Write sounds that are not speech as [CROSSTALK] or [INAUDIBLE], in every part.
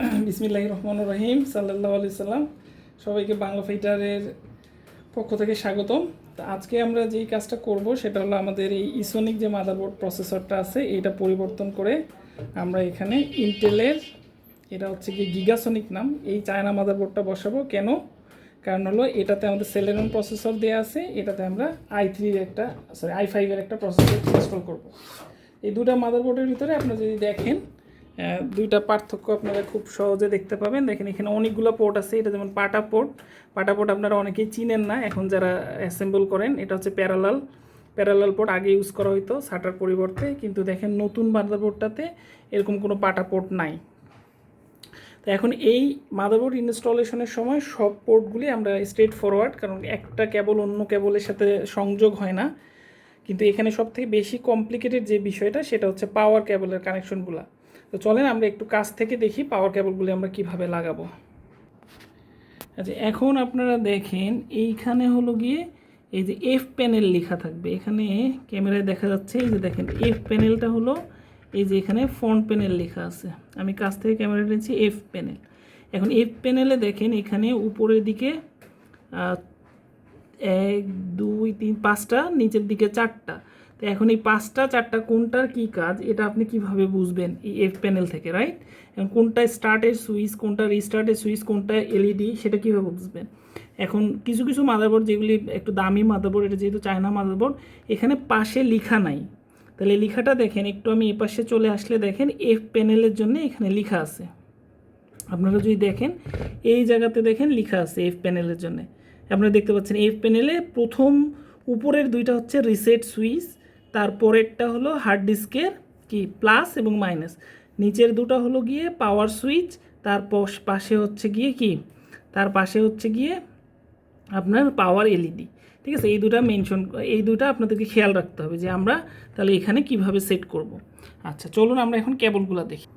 [CLEARS THROAT] বিসমিল্লাহ রহমান রহিম সাল্লাহ আলি সাল্লাম সবাইকে বাংলা ফাইটারের পক্ষ থেকে স্বাগতম। তো আজকে আমরা যেই কাজটা করব সেটা হলো আমাদের এই ইসোনিক যে মাদারবোর্ড প্রসেসরটা আছে এটা পরিবর্তন করে আমরা এখানে ইন্টেলের, এটা হচ্ছে কি গিগাসনিক নাম, এই চায়না মাদারবোর্ডটা বসাবো। কেন? কারণ হলো এটাতে আমাদের সেলেরন প্রসেসর দেওয়া আছে, এটাতে আমরা আই থ্রির একটা সরি আই ফাইভের একটা প্রসেসর ইনস্টল করব। এই দুটা মাদারবোর্ডের ভিতরে আপনারা যদি দেখেন দুইটা পার্থক্য আপনারা খুব সহজে দেখতে পাবেন। দেখেন, এখানে অনেকগুলো পোর্ট আছে। এটা যেমন পাটা পোর্ট পাটা পোর্ট আপনারা অনেকেই চিনেন না। এখন যারা অ্যাসেম্বল করেন, এটা হচ্ছে প্যারালাল প্যারালাল পোর্ট আগে ইউজ করা হতো সাটার পরিবর্তে। কিন্তু দেখেন, নতুন মাদারবোর্ডটাতে এরকম কোনো পাটা পোর্ট নাই। তো এখন এই মাদারবোর্ড ইনস্টলেশনের সময় সব পোর্টগুলি আমরা স্ট্রেট ফরওয়ার্ড কারণ একটা কেবল অন্য কেবলের সাথে সংযোগ হয় না। কিন্তু এখানে সব থেকে বেশি কমপ্লিকেটেড যে বিষয়টা, সেটা হচ্ছে পাওয়ার কেবলের কানেকশনগুলো তো চলেন আমরা একটু কাছ থেকে দেখি পাওয়ার কেবলগুলি আমরা কীভাবে লাগাবো। আচ্ছা এখন আপনারা দেখেন, এইখানে হলো গিয়ে এই যে এফ প্যানেল লেখা থাকবে। এখানে ক্যামেরায় দেখা যাচ্ছে, এই যে দেখেন এফ প্যানেলটা হলো এই যে এখানে ফ্রন্ট প্যানেল লেখা আছে। আমি কাছ থেকে ক্যামেরা নিয়েছি এফ প্যানেল এখন এফ প্যানেলে দেখেন, এখানে উপরের দিকে এক, দুই, তিন, পাঁচটা, নিচের দিকে চারটা। তো এখন এই পাঁচটা, চারটা কোনটার কি কাজ, এটা আপনি কীভাবে বুঝবেন এই এফ প্যানেল থেকে রাইট এখন কোনটা স্টার্টের সুইচ, কোনটা রিস্টার্টের সুইচ, কোনটা এলইডি সেটা কীভাবে বুঝবেন? এখন কিছু কিছু মাদারবোর্ড যেগুলি একটু দামি মাদারবোর্ড এটা যেহেতু চায়না মাদারবোর্ড এখানে পাশে লিখা নাই। তাহলে লিখাটা দেখেন, একটু আমি এ পাশে চলে আসলে দেখেন, এফ প্যানেলের জন্য এখানে লিখা আছে। আপনারা যদি দেখেন, এই জায়গাতে দেখেন লিখা আছে এফ প্যানেলের জন্য। আপনারা দেখতে পাচ্ছেন, এফ প্যানেলে প্রথম, উপরের দুইটা হচ্ছে রিসেট সুইচ তারপরেরটা হলো হার্ড ডিস্কের কি প্লাস এবং মাইনাস নিচের দুটো হলো গিয়ে পাওয়ার সুইচ তার পশ- হচ্ছে গিয়ে কি, তার পাশে হচ্ছে গিয়ে আপনার পাওয়ার এলইডি ঠিক আছে? এই দুটা মেনশন এই দুটা আপনাদেরকে খেয়াল রাখতে হবে যে আমরা তাহলে এখানে কীভাবে সেট করব। আচ্ছা চলুন আমরা এখন কেবলগুলো দেখি।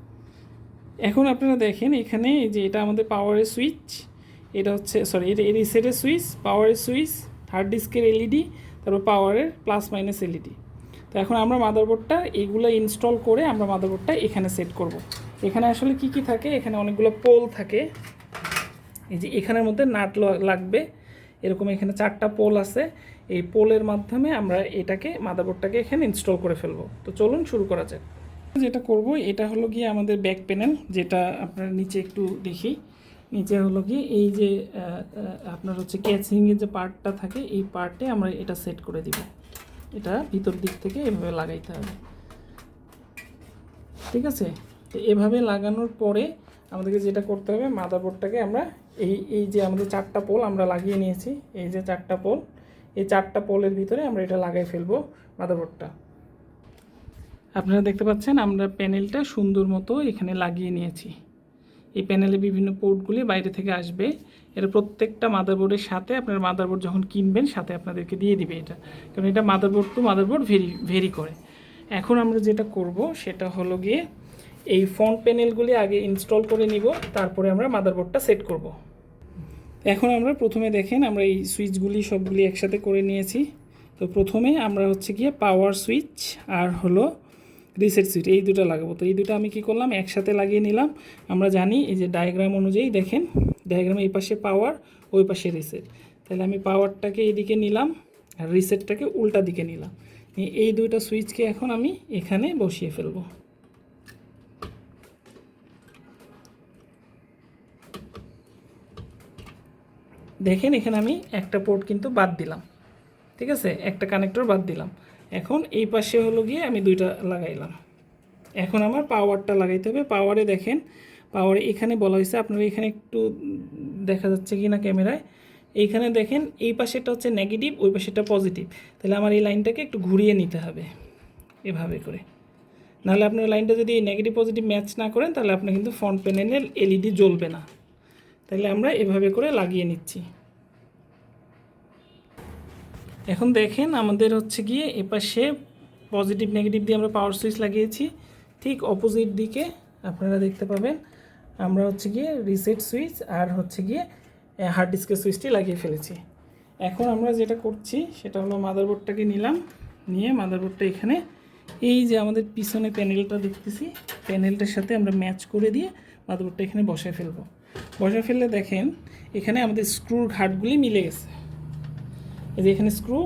এখন আপনারা দেখেন এখানে যে এটা আমাদের পাওয়ারের সুইচ এটা হচ্ছে সরি এটা রিসেটের সুইচ পাওয়ারের সুইচ হার্ড ডিস্কের এলইডি তারপর পাওয়ারের প্লাস মাইনাস এলইডি তো এখন আমরা মাদারবোর্ডটা এইগুলো ইনস্টল করে আমরা মাদারবোর্ডটা এখানে সেট করব। এখানে আসলে কি কি থাকে? এখানে অনেকগুলো পোল থাকে। এই যে এখানের মধ্যে নাট লাগবে। এরকম এখানে চারটা পোল আছে। এই পোলের মাধ্যমে আমরা এটাকে মাদারবোর্ডটাকে এখানে ইনস্টল করে ফেলব। তো চলুন শুরু করা যাক। যেটা করব, এটা হলো গিয়ে আমাদের ব্যাক প্যানেল যেটা আপনার নিচে একটু দেখি। নিচে হলো গিয়ে এই যে আপনার হচ্ছে ক্যাচিংয়ের যে পার্টটা থাকে, এই পার্টে আমরা এটা সেট করে দিব। এটা ভিতর দিক থেকে এভাবে লাগাইতে হবে। ঠিক আছে? তো এভাবে লাগানোর পরে আমাদেরকে যেটা করতে হবে, মাদারবোর্ডটাকে আমরা এই এই যে আমাদের চারটা পোল আমরা লাগিয়ে নিয়েছি, এই যে চারটা পোল, এই চারটা পোলের ভিতরে আমরা এটা লাগাই ফেলব মাদারবোর্ডটা। আপনারা দেখতে পাচ্ছেন আমরা প্যানেলটা সুন্দর মতো এখানে লাগিয়ে নিয়েছি। এই প্যানেলে বিভিন্ন পোর্টগুলি বাইরে থেকে আসবে। এটা প্রত্যেকটা মাদারবোর্ডের সাথে আপনার মাদারবোর্ড যখন কিনবেন, সাথে আপনাদেরকে দিয়ে দিবে এটা। কারণ এটা motherboard to motherboard vary vary করে। এখন আমরা যেটা করব, সেটা হলো গিয়ে এই ফ্রন্ট প্যানেলগুলি আগে ইনস্টল করে নিব, তারপরে আমরা মাদারবোর্ডটা সেট করব। এখন আমরা প্রথমে দেখেন, আমরা এই সুইচগুলি সবগুলি একসাথে করে নিয়েছি। তো প্রথমে আমরা হচ্ছে গিয়ে পাওয়ার সুইচ আর হলো রিসেট সুইচ এই দুটো লাগাবো। তো এই দুটো আমি কি করলাম? একসাথে লাগিয়ে নিলাম। আমরা জানি এই যে ডায়াগ্রাম অনুযায়ী দেখেন ডায়াগ্রামে এই পাশে পাওয়ার ওই পাশে রিসেট তাহলে আমি পাওয়ারটাকে এইদিকে নিলাম আর রিসেটটাকে উল্টা দিকে নিলাম। এই দুইটা সুইচকে এখন আমি এখানে বসিয়ে ফেলব। দেখেন এখানে আমি একটা পোর্ট কিন্তু বাদ দিলাম। ঠিক আছে? একটা কানেক্টর বাদ দিলাম। এখন এই পাশে হলো গিয়ে আমি দুইটা লাগাইলাম। এখন আমার পাওয়ারটা লাগাইতে হবে। পাওয়ারে দেখেন পাওয়ারে এখানে বলা হয়েছে, আপনারা এখানে একটু দেখা যাচ্ছে কি না ক্যামেরায়। এইখানে দেখেন, এই পাশেটা হচ্ছে নেগেটিভ ওই পাশেটা পজিটিভ তাহলে আমার এই লাইনটাকে একটু ঘুরিয়ে নিতে হবে এভাবে করে। নাহলে আপনার লাইনটা যদি নেগেটিভ পজিটিভ ম্যাচ না করেন, তাহলে আপনার কিন্তু ফ্রন্ট প্যানেলের এলইডি জ্বলবে না। তাহলে আমরা এভাবে করে লাগিয়ে নিচ্ছি। এখন দেখেন আমাদের হচ্ছে গিয়ে এপাশে পজিটিভ নেগেটিভ দিয়ে আমরা পাওয়ার সুইচ লাগিয়েছি। ঠিক অপোজিট দিকে আপনারা দেখতে পাবেন আমরা হচ্ছে গিয়ে রিসেট সুইচ আর হচ্ছে গিয়ে হার্ড ডিস্কের সুইচটি লাগিয়ে ফেলেছি। এখন আমরা যেটা করছি সেটা হলো মাদারবোর্ডটাকে নিলাম, নিয়ে মাদারবোর্ডটা এখানে, এই যে আমাদের পিছনে প্যানেলটা দেখতেছি প্যানেলটার সাথে আমরা ম্যাচ করে দিয়ে মাদারবোর্ডটা এখানে বসায় ফেলব। বসায় ফেললে দেখেন এখানে আমাদের স্ক্রুর ঘাটগুলি মিলে গেছে। এই যে এখানে স্ক্রু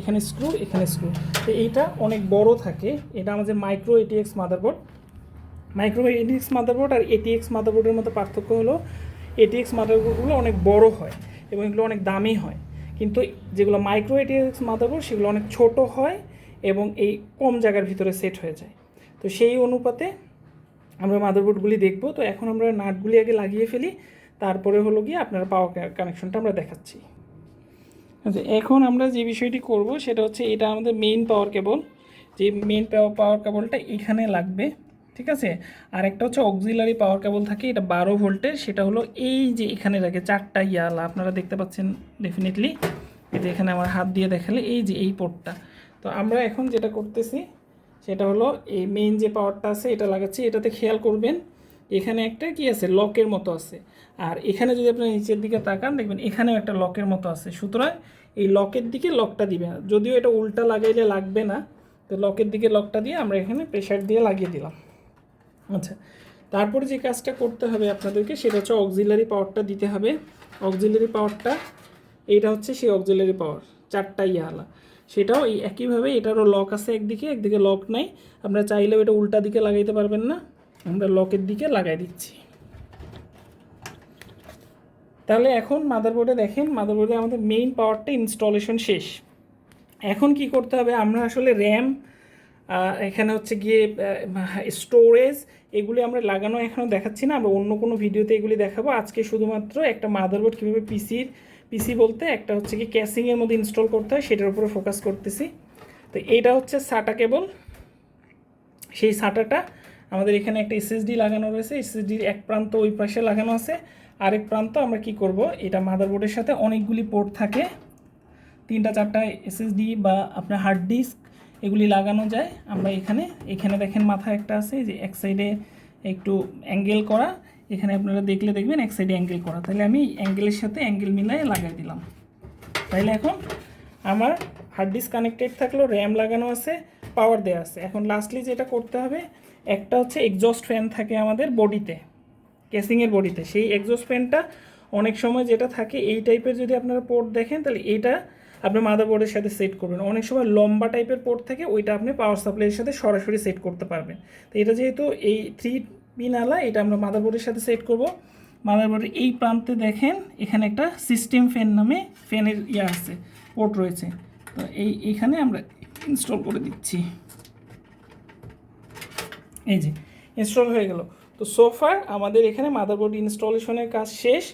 এখানে স্ক্রু এখানে স্ক্রু তো এইটা অনেক বড় থাকে। এটা আমাদের micro ATX motherboard micro ATX motherboard আর এটিএক্স মাদারবোর্ডের মধ্যে পার্থক্য হলো এটিএক্স মাদারবোর্ডগুলো অনেক বড় হয় এবং এগুলো অনেক দামি হয়। কিন্তু যেগুলো মাইক্রো এটিএক্স মাদারবোর্ড সেগুলো অনেক ছোট হয় এবং এই কম জায়গার ভিতরে সেট হয়ে যায়। তো সেই অনুপাতে আমরা মাদারবোর্ডগুলি দেখব। তো এখন আমরা নাটগুলি আগে লাগিয়ে ফেলি। তারপরে হলো গিয়ে আপনার পাওয়ার কানেকশনটা আমরা দেখাচ্ছি। আচ্ছা এখন আমরা যে বিষয়টি করব সেটা হচ্ছে এটা আমাদের মেইন পাওয়ার কেবল যে মেইন পাওয়ার পাওয়ার কেবলটা এখানে লাগবে, ঠিক আছে? আর একটা হচ্ছে অক্সিলারি পাওয়ার কেবল থাকে, এটা বারো ভোল্টের সেটা হলো এই যে এখানে রাখে চারটা ইয়ালা, আপনারা দেখতে পাচ্ছেন ডেফিনেটলি যে এখানে আমার হাত দিয়ে দেখালে এই যে এই পোর্টটা তো আমরা এখন যেটা করতেছি, সেটা হলো এই মেইন যে পাওয়ারটা আছে, এটা লাগাচ্ছি, এটাতে খেয়াল করবেন। এখানে একটা কি আছে? লকের মতো আছে। আর এখানে যদি আপনি নিচের দিকে তাকান, দেখবেন এখানেও একটা লকের মতো আছে। সুতরাং এই লকের দিকে লকটা দিবে না। যদিও এটা উল্টা লাগাইলে লাগবে না, তো লকের দিকে লকটা দিয়ে আমরা এখানে প্রেশার দিয়ে লাগিয়ে দিলাম। আচ্ছা তারপরে যে কাজটা করতে হবে আপনাদেরকে, সেটা হচ্ছে অক্সিলারি পাওয়ারটা দিতে হবে। অক্সিলারি পাওয়ারটা এটা হচ্ছে সেই অক্সিলারি পাওয়ার, চারটা ইয়ালা। সেটাও এই একইভাবে এটারও লক আছে একদিকে একদিকে লক নাই। আমরা চাইলেও এটা উল্টা দিকে লাগাইতে পারবেন না। আমরা লকের দিকে লাগাই দিচ্ছি। তাহলে এখন মাদারবোর্ডে দেখেন মাদারবোর্ডে আমাদের মেইন পাওয়ারটা ইনস্টলেশন শেষ। এখন কি করতে হবে? আমরা আসলে র্যাম এখানে হচ্ছে গিয়ে স্টোরেজ এগুলি আমরা লাগানো এখনও দেখাচ্ছি না। আমরা অন্য কোনো ভিডিওতে এগুলি দেখাবো। আজকে শুধুমাত্র একটা মাদারবোর্ড কীভাবে পিসির পিসি বলতে একটা হচ্ছে কি ক্যাসিংয়ের মধ্যে ইনস্টল করতে হয়, সেটার উপরে ফোকাস করতেছি। তো এটা হচ্ছে সাটা কেবল সেই সাটাটা আমাদের এখানে একটা এসএসডি লাগানো রয়েছে। এসএসডির এক প্রান্ত ওই পাশে লাগানো আছে। আরেক প্রান্ত আমরা কি করব? এটা মাদারবোর্ডের সাথে অনেকগুলি পোর্ট থাকে। তিনটা, চারটা এসএসডি বা আপনার হার্ড ডিস্ক এগুলি লাগানো যায়। আমরা এখানে এখানে দেখেন মাথা একটা আছে যে এক সাইডে একটু অ্যাঙ্গেল করা। এখানে আপনারা দেখলে দেখবেন এক সাইডে অ্যাঙ্গেল করা। তাহলে আমি অ্যাঙ্গেলের সাথে অ্যাঙ্গেল মিলাই লাগাই দিলাম। তাহলে এখন আমার হার্ড ডিস্ক কানেক্টেড থাকল র্যাম লাগানো আছে পাওয়ার দেওয়া আছে। এখন লাস্টলি যেটা করতে হবে একটা হচ্ছে এক্সস্ট ফ্যান থাকে আমাদের বডিতে কেসিংয়ের বডিতে সেই এক্সস্ট ফ্যানটা অনেক সময় যেটা থাকে, এই টাইপের যদি আপনারা পোর্ট দেখেন, তাহলে এটা আপনি মাদারবোর্ডের সাথে সেট করবেন। অনেক সময় লম্বা টাইপের পোর্ট থাকে, ওইটা আপনি পাওয়ার সাপ্লাইয়ের সাথে সরাসরি সেট করতে পারবেন। তো এটা যেহেতু এই থ্রি পিনালা, এটা আমরা মাদারবোর্ডের সাথে সেট করব। মাদারবোর্ডের এই প্রান্তে দেখেন, এখানে একটা সিস্টেম ফ্যান নামে ফ্যানের ইয়ে আছে পোর্ট রয়েছে। তো এই, এখানে আমরা ইনস্টল করে দিচ্ছি। এই যে ইনস্টল হয়ে গেল। তো সোফার আমাদের এখানে মাদারবোর্ড ইনস্টলেশনের কাজ শেষ।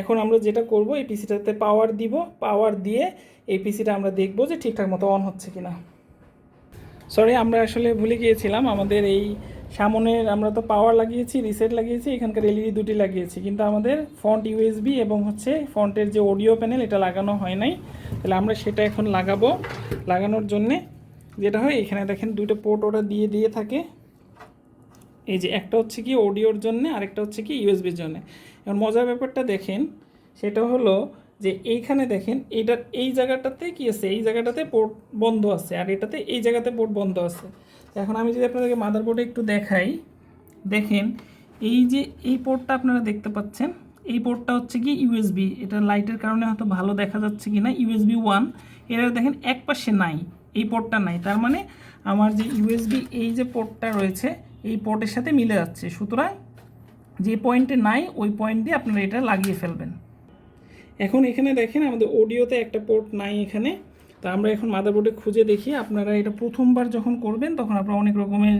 এখন আমরা যেটা করব, এই পিসিটাতে পাওয়ার দিব। পাওয়ার দিয়ে এই পিসিটা আমরা দেখব যে ঠিকঠাক মতো অন হচ্ছে কিনা। সরি আমরা আসলে ভুলে গিয়েছিলাম, আমাদের এই সামনের আমরা তো পাওয়ার লাগিয়েছি রিসেট লাগিয়েছি, এখানকার এলইডি দুটি লাগিয়েছি। কিন্তু আমাদের ফন্ট ইউএসবি এবং হচ্ছে ফ্রন্টের যে অডিও প্যানেল এটা লাগানো হয় নাই। তাহলে আমরা সেটা এখন লাগাবো। লাগানোর জন্যে যেটা হয়, এখানে দেখেন দুটো পোর্ট ওরা দিয়ে দিয়ে থাকে। এই যে একটা হচ্ছে কি অডিওর জন্য, আরেকটা হচ্ছে কি ইউএসবির জন্য। এখন মজার ব্যাপারটা দেখেন, সেটা হলো যে এইখানে দেখেন এইটার এই জায়গাটাতে কি আছে? এই জায়গাটাতে পোর্ট বন্ধ আছে, আর এটাতে, এই জায়গাতে পোর্ট বন্ধ আছে। এখন আমি যদি আপনাদেরকে মাদারবোর্ডে একটু দেখাই, দেখেন, এই যে এই পোর্টটা আপনারা দেখতে পাচ্ছেন, এই পোর্টটা হচ্ছে কি ইউএসবি এটা লাইটের কারণে হয়তো ভালো দেখা যাচ্ছে কি না ইউএসবি ওয়ান এটা দেখেন এক পাশে নাই, এই পোর্টটা নাই। তার মানে আমার যে ইউএসবি এই যে পোর্টটা রয়েছে এই পোর্টের সাথে মিলে যাচ্ছে। সুতরাং যে পয়েন্টে নাই, ওই পয়েন্ট দিয়ে আপনারা এটা লাগিয়ে ফেলবেন। এখন এখানে দেখেন আমাদের অডিওতে একটা পোর্ট নাই এখানে। তো আমরা এখন মাদারবোর্ডে খুঁজে দেখি। আপনারা এটা প্রথমবার যখন করবেন, তখন আপনারা অনেক রকমের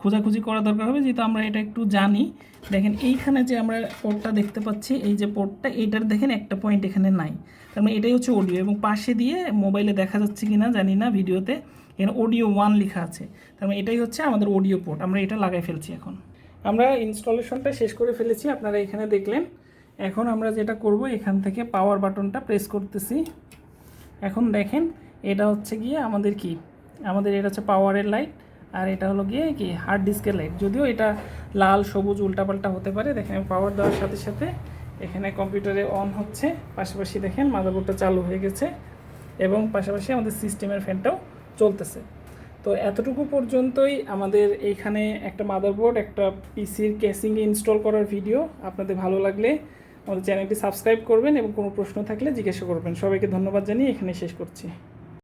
খোঁজাখুঁজি করা দরকার হবে, যেহেতু আমরা এটা একটু জানি। দেখেন এইখানে যে আমরা পোর্টটা দেখতে পাচ্ছি, এই যে পোর্টটা এইটার দেখেন একটা পয়েন্ট এখানে নাই। তার মানে এটাই হচ্ছে অডিও এবং পাশে দিয়ে মোবাইলে দেখা যাচ্ছে কি না জানি না ভিডিওতে এখানে অডিও ওয়ান লেখা আছে। তার মানে এটাই হচ্ছে আমাদের অডিও পোর্ট আমরা এটা লাগাই ফেলছি এখন। আমরা ইনস্টলেশনটা শেষ করে ফেলেছি, আপনারা এখানে দেখলেন। এখন আমরা যেটা করব, এখান থেকে পাওয়ার বাটনটা প্রেস করতেছি। এখন দেখেন, এটা হচ্ছে গিয়ে আমাদের কি? আমাদের এটা হচ্ছে পাওয়ারের লাইট আর এটা হলো গিয়ে কি? হার্ড ডিস্কের লাইট যদিও এটা লাল, সবুজ, উল্টাপাল্টা হতে পারে, দেখেন পাওয়ার দেওয়ার সাথে সাথে এখানে কম্পিউটারে অন হচ্ছে। পাশাপাশি দেখেন মাদারবোর্ডটা চালু হয়ে গেছে। এবং পাশাপাশি আমাদের সিস্টেমের ফ্যানটাও চলতেছে। তো এতটুকু পর্যন্তই আমাদের এইখানে একটা মাদারবোর্ড একটা পিসির কেসিং ইনস্টল করার ভিডিও আপনাদের ভালো লাগলে আমাদের চ্যানেলটি সাবস্ক্রাইব করবেন এবং কোনো প্রশ্ন থাকলে জিজ্ঞাসা করবেন। সবাইকে ধন্যবাদ জানিয়ে এখানে শেষ করছি।